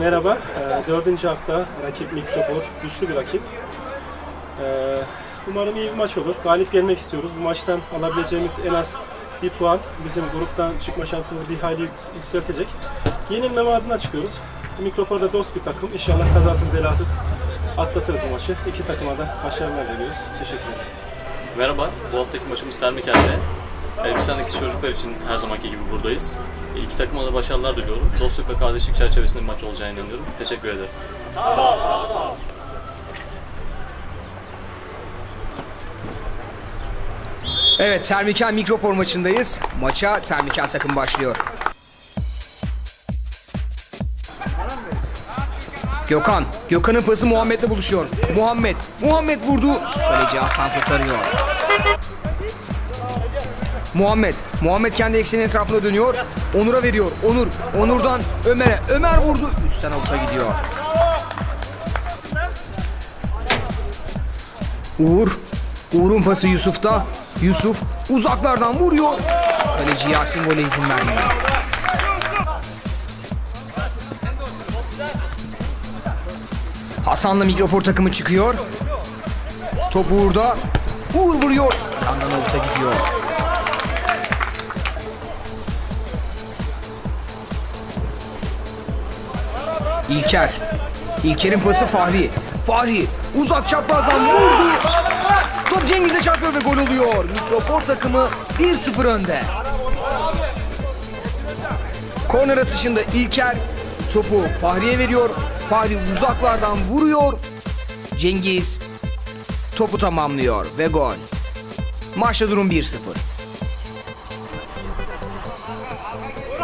Merhaba, Ee, dördüncü hafta rakip Mikrobor, güçlü bir rakip. Ee, Umarım iyi bir maç olur. Galip gelmek istiyoruz. Bu maçtan alabileceğimiz en az bir puan bizim gruptan çıkma şansımızı bir hayli yük- yükseltecek. Yenilmeme adına çıkıyoruz. Mikropor da dost bir takım. İnşallah kazasız belasız atlatırız bu maçı. İki takıma da başarılar diliyoruz. Teşekkür ederim. Merhaba, bu haftaki maçımız Termikel'de. Elbistan'daki çocuklar için her zamanki gibi buradayız. İki takıma da başarılar diliyorum. Dostluk ve kardeşlik çerçevesinde bir maç olacağına inanıyorum. Teşekkür ederim. Evet Termikel Mikropor maçındayız. Maça Termikel takım başlıyor. Gökhan. Gökhan'ın pası Muhammed'le buluşuyor. Muhammed. Muhammed vurdu. Kaleci Hasan kurtarıyor. Muhammed. Muhammed kendi eksenin etrafında dönüyor. Onur'a veriyor. Onur. Onur'dan Ömer'e. Ömer vurdu. Üstten avuta gidiyor. Uğur. Uğur'un pası Yusuf'ta. Yusuf uzaklardan vuruyor. Kaleci Yasin gole izin vermiyor. Hasan'la Mikropor takımı çıkıyor. Top Uğur'da. Uğur vuruyor. Yandan avuta gidiyor. İlker. İlker'in pası Fahri. Fahri uzak çaprazdan vurdu. Top Cengiz'e çarpıyor ve gol oluyor. Mikropor takımı 1-0 önde. Korner atışında İlker topu Fahri'ye veriyor. Fahri uzaklardan vuruyor. Cengiz topu tamamlıyor ve gol. Maçta durum 1-0.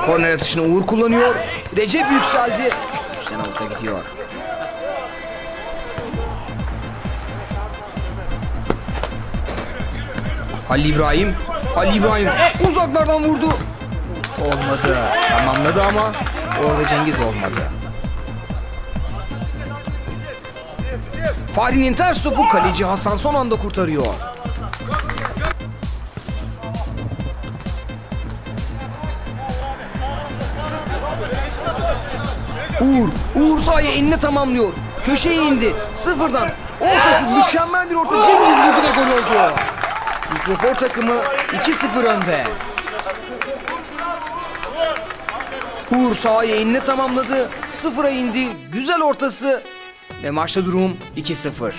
Korner atışını Uğur kullanıyor. Recep yükseldi. Üstten avuta gidiyor. Halil İbrahim. Halil İbrahim uzaklardan vurdu. Olmadı. Tamamladı ama orada Cengiz olmadı. Fahri'nin ters topu kaleci Hasan son anda kurtarıyor. Uğur, Uğur sahaya eline tamamlıyor. Köşeye indi. Sıfırdan. Ortası mükemmel bir orta. Cengiz vurdu ve gol oldu. Mikropor takımı 2-0 önde. Uğur sahaya eline tamamladı. Sıfıra indi. Güzel ortası. Ve maçta durum 2-0.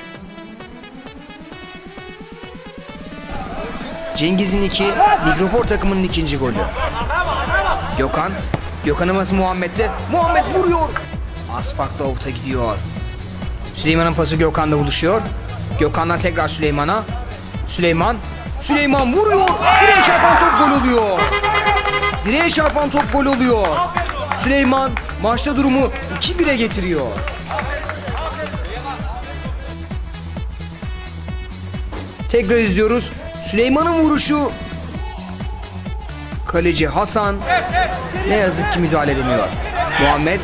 Cengiz'in iki, Mikropor takımının ikinci golü. Gökhan, Gökhan'ın pası Muhammed'de. Muhammed vuruyor. Asfak'ta avuta gidiyor. Süleyman'ın pası Gökhan'da buluşuyor. Gökhan'dan tekrar Süleyman'a. Süleyman, Süleyman vuruyor. Direğe çarpan top gol oluyor. Direğe çarpan top gol oluyor. Süleyman maçta durumu 2-1'e getiriyor. Tekrar izliyoruz. Süleyman'ın vuruşu. Kaleci Hasan ne yazık ki müdahale edemiyor. Muhammed.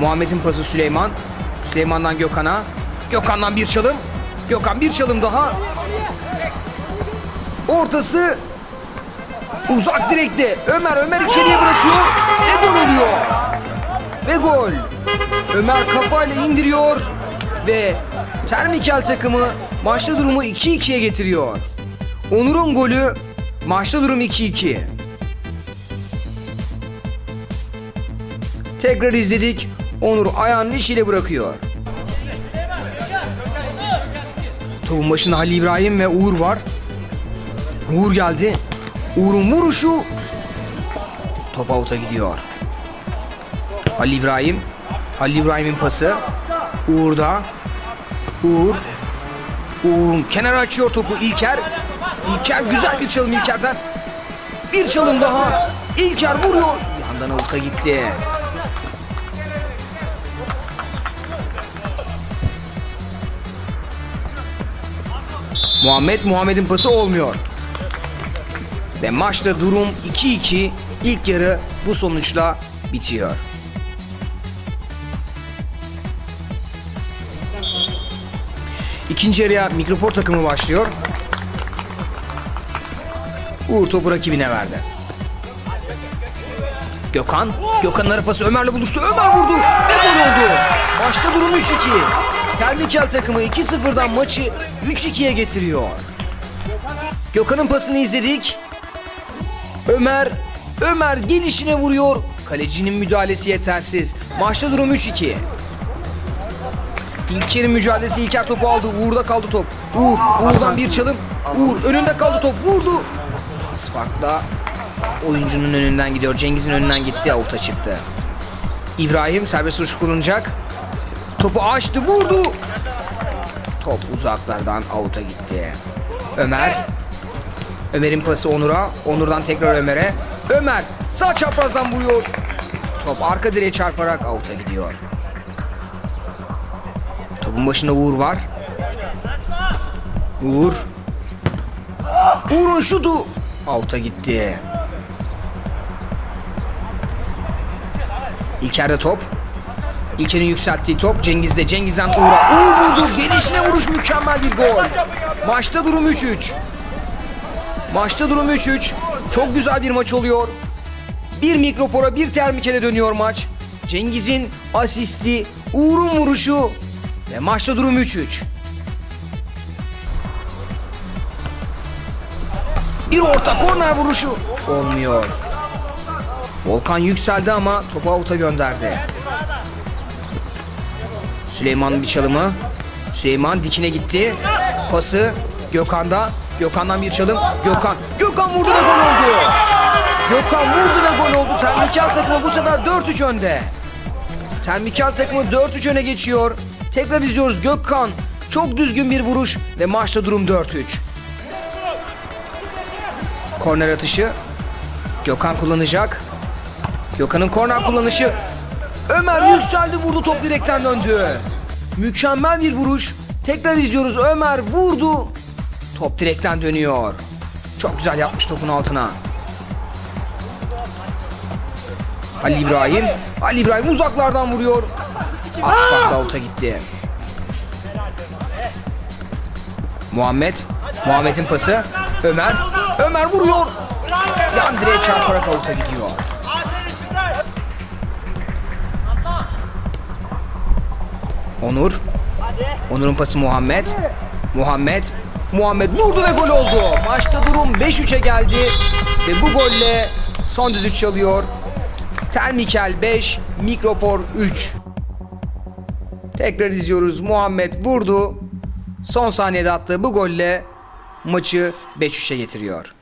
Muhammed'in pası Süleyman. Süleyman'dan Gökhan'a. Gökhan'dan bir çalım. Gökhan bir çalım daha. Ortası uzak direkte. Ömer Ömer içeriye bırakıyor ve gol oluyor. Ve gol. Ömer kafayla indiriyor ve Termikel takımı maçta durumu 2-2'ye getiriyor. Onur'un golü maçta durum 2-2. Tekrar izledik. Onur ayağının içiyle bırakıyor. Topun başında Halil İbrahim ve Uğur var. Uğur geldi. Uğur'un vuruşu top avuta gidiyor. Halil İbrahim. Halil İbrahim'in pası. Uğur'da. Uğur. Uğur'un kenara açıyor topu İlker. İlker güzel bir çalım İlker'den. Bir çalım daha. İlker vuruyor. Yandan avuta gitti. Muhammed Muhammed'in pası olmuyor. Ve maçta durum 2-2. İlk yarı bu sonuçla bitiyor. İkinci yarıya Mikropor takımı başlıyor. Uğur topu rakibine verdi. Gökhan. Gökhan'ın arapası Ömer'le buluştu. Ömer vurdu ve gol oldu. Maçta durum 3-2. Termikel takımı 2-0'dan maçı 3-2'ye getiriyor. Gökhan'ın pasını izledik. Ömer, Ömer gelişine vuruyor. Kalecinin müdahalesi yetersiz. Maçta durum 3-2. İlker'in mücadelesi İlker topu aldı. Uğur'da kaldı top. Uğur, Uğur'dan bir çalım. Uğur önünde kaldı top. Vurdu. Farkla oyuncunun önünden gidiyor. Cengiz'in önünden gitti. Avuta çıktı. İbrahim serbest vuruş kullanacak. Topu açtı. Vurdu. Top uzaklardan avuta gitti. Ömer. Ömer'in pası Onur'a. Onur'dan tekrar Ömer'e. Ömer sağ çaprazdan vuruyor. Top arka direğe çarparak avuta gidiyor. Topun başında Uğur var. Uğur. Uğur'un şutu. Avuta gitti. İlker'de top. İlker'in yükselttiği top Cengiz'de. Cengiz'den Uğur'a. Uğur vurdu. Gelişine vuruş mükemmel bir gol. Maçta durum 3-3. Maçta durum 3-3. Çok güzel bir maç oluyor. Bir mikropora bir termikele dönüyor maç. Cengiz'in asisti, Uğur'un vuruşu ve maçta durum 3-3. Bir orta korner vuruşu olmuyor. Volkan yükseldi ama topu avuta gönderdi. Süleyman'ın bir çalımı. Süleyman dikine gitti. Pası Gökhan'da. Gökhan'dan bir çalım. Gökhan. Gökhan vurdu ve gol oldu. Gökhan vurdu ve gol oldu. Termikal takımı bu sefer 4-3 önde. Termikal takımı 4-3 öne geçiyor. Tekrar izliyoruz Gökhan. Çok düzgün bir vuruş ve maçta durum 4-3. Korner atışı. Gökhan kullanacak. Gökhan'ın korner kullanışı. Ömer yükseldi vurdu top direkten döndü. Mükemmel bir vuruş. Tekrar izliyoruz. Ömer vurdu. Top direkten dönüyor. Çok güzel yapmış topun altına. Ali İbrahim. Ali İbrahim uzaklardan vuruyor. Asfalt avuta gitti. Muhammed. Muhammed'in pası. Ömer. Ömer vuruyor. Yan direğe çarparak avuta gidiyor. Onur. Onur'un pası Muhammed. Muhammed. Muhammed vurdu ve gol oldu. Maçta durum 5-3'e geldi. Ve bu golle son düdük çalıyor. Termikel 5, Mikropor 3. Tekrar izliyoruz. Muhammed vurdu. Son saniyede attığı bu golle maçı 5-3'e getiriyor.